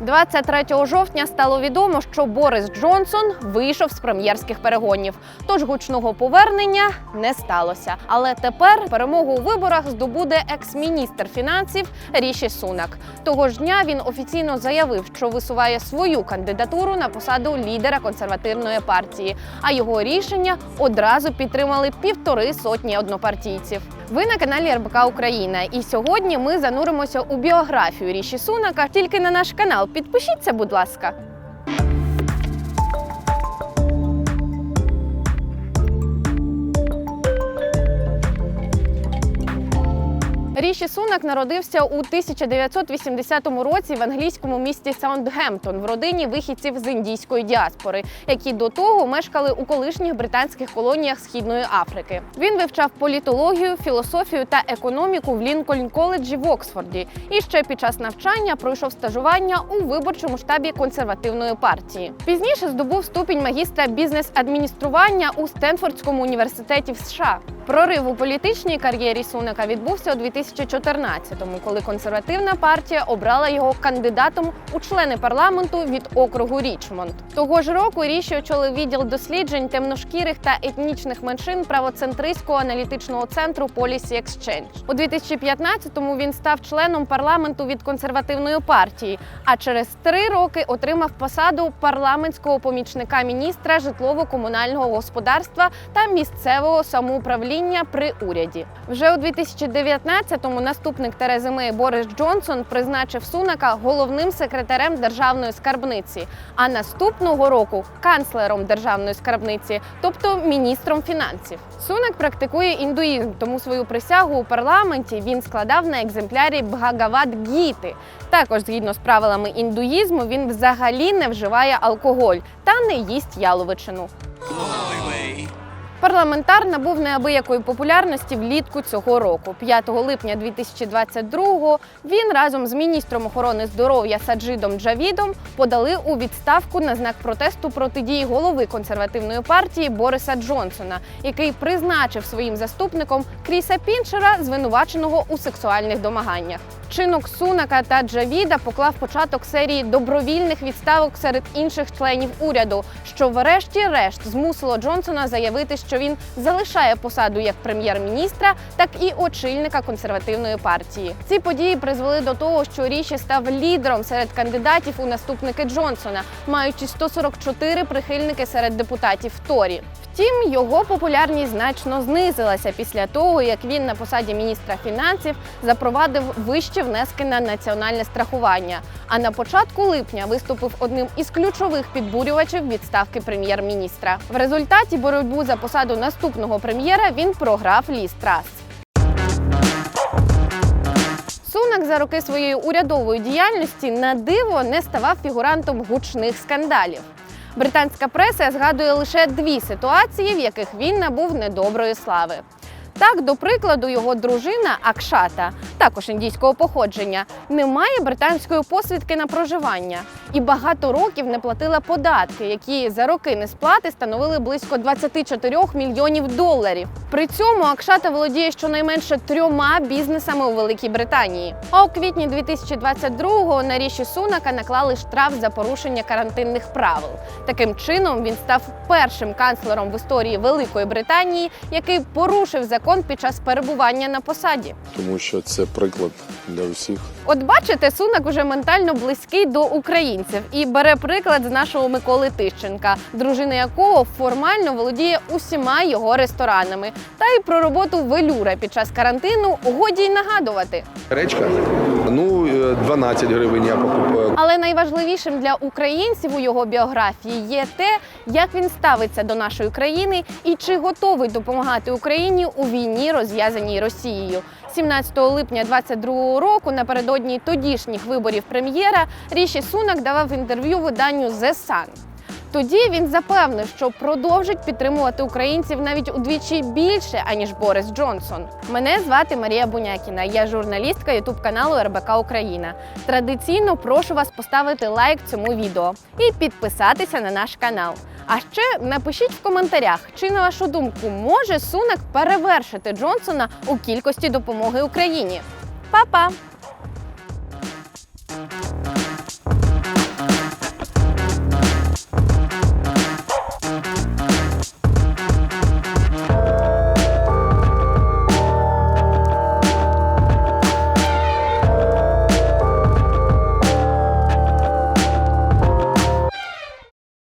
23 жовтня стало відомо, що Борис Джонсон вийшов з прем'єрських перегонів. Тож гучного повернення не сталося. Але тепер перемогу у виборах здобуде екс-міністр фінансів Ріші Сунак. Того ж дня він офіційно заявив, що висуває свою кандидатуру на посаду лідера консервативної партії. А його рішення одразу підтримали півтори сотні однопартійців. Ви на каналі РБК Україна, і сьогодні ми зануримося у біографію Ріші Сунака. Тільки на наш канал підпишіться, будь ласка. Ріші Сунак народився у 1980 році в англійському місті Саундгемптон в родині вихідців з індійської діаспори, які до того мешкали у колишніх британських колоніях Східної Африки. Він вивчав політологію, філософію та економіку в Лінкольн коледжі в Оксфорді. І ще під час навчання пройшов стажування у виборчому штабі консервативної партії. Пізніше здобув ступінь магістра бізнес-адміністрування у Стенфордському університеті в США. Прорив у політичній кар'єрі Сунака відбувся у 2014-му, коли консервативна партія обрала його кандидатом у члени парламенту від округу Річмонд. Того ж року Ріші очолив відділ досліджень темношкірих та етнічних меншин правоцентристського аналітичного центру Policy Exchange. У 2015-му він став членом парламенту від консервативної партії, а через три роки отримав посаду парламентського помічника міністра житлово-комунального господарства та місцевого самоуправління при уряді. Вже у 2019-му наступник Терези Мей Борис Джонсон призначив Сунака головним секретарем державної скарбниці, а наступного року канцлером державної скарбниці, тобто міністром фінансів. Сунак практикує індуїзм, тому свою присягу у парламенті він складав на екземплярі Бхагават Гіти. Також, згідно з правилами індуїзму, він взагалі не вживає алкоголь та не їсть яловичину. Парламентар набув неабиякої популярності влітку цього року. 5 липня 2022-го він разом з міністром охорони здоров'я Саджидом Джавідом подали у відставку на знак протесту проти дії голови консервативної партії Бориса Джонсона, який призначив своїм заступником Кріса Пінчера, звинуваченого у сексуальних домаганнях. Чинок Сунака та Джавіда поклав початок серії добровільних відставок серед інших членів уряду, що врешті-решт змусило Джонсона заявити, що він залишає посаду як прем'єр-міністра, так і очільника консервативної партії. Ці події призвели до того, що Ріші став лідером серед кандидатів у наступники Джонсона, маючи 144 прихильники серед депутатів Торі. Втім, його популярність значно знизилася після того, як він на посаді міністра фінансів запровадив вищі внески на національне страхування. А на початку липня виступив одним із ключових підбурювачів відставки прем'єр-міністра. В результаті боротьбу за посаду наступного прем'єра він програв Лі Страс. Сунак за роки своєї урядової діяльності на диво не ставав фігурантом гучних скандалів. Британська преса згадує лише дві ситуації, в яких він набув недоброї слави. Так, до прикладу, його дружина Акшата, також індійського походження, не має британської посвідки на проживання і багато років не платила податки, які за роки несплати становили близько 24 мільйонів доларів. При цьому Акшата володіє щонайменше трьома бізнесами у Великій Британії. А у квітні 2022-го на Ріші Сунака наклали штраф за порушення карантинних правил. Таким чином він став першим канцлером в історії Великої Британії, який порушив закон під час перебування на посаді. тому що це приклад для усіх. От бачите, Сунак уже ментально близький до українців і бере приклад з нашого Миколи Тищенка, дружина якого формально володіє усіма його ресторанами. Та й про роботу велюра під час карантину годі й нагадувати. Гречка, е, 12 гривень я покупаю. Але найважливішим для українців у його біографії є те, як він ставиться до нашої країни і чи готовий допомагати Україні у війні, розв'язаній Росією. 17 липня 22 року, напередодні тодішніх виборів прем'єра, Ріші Сунак давав інтерв'ю виданню The Sun. Тоді він запевнив, що продовжить підтримувати українців навіть удвічі більше аніж Борис Джонсон. Мене звати Марія Бунякіна. Я журналістка Ютуб каналу РБК Україна. Традиційно прошу вас поставити лайк цьому відео і підписатися на наш канал. А ще напишіть в коментарях, чи на вашу думку може Сунак перевершити Джонсона у кількості допомоги Україні. Па-па!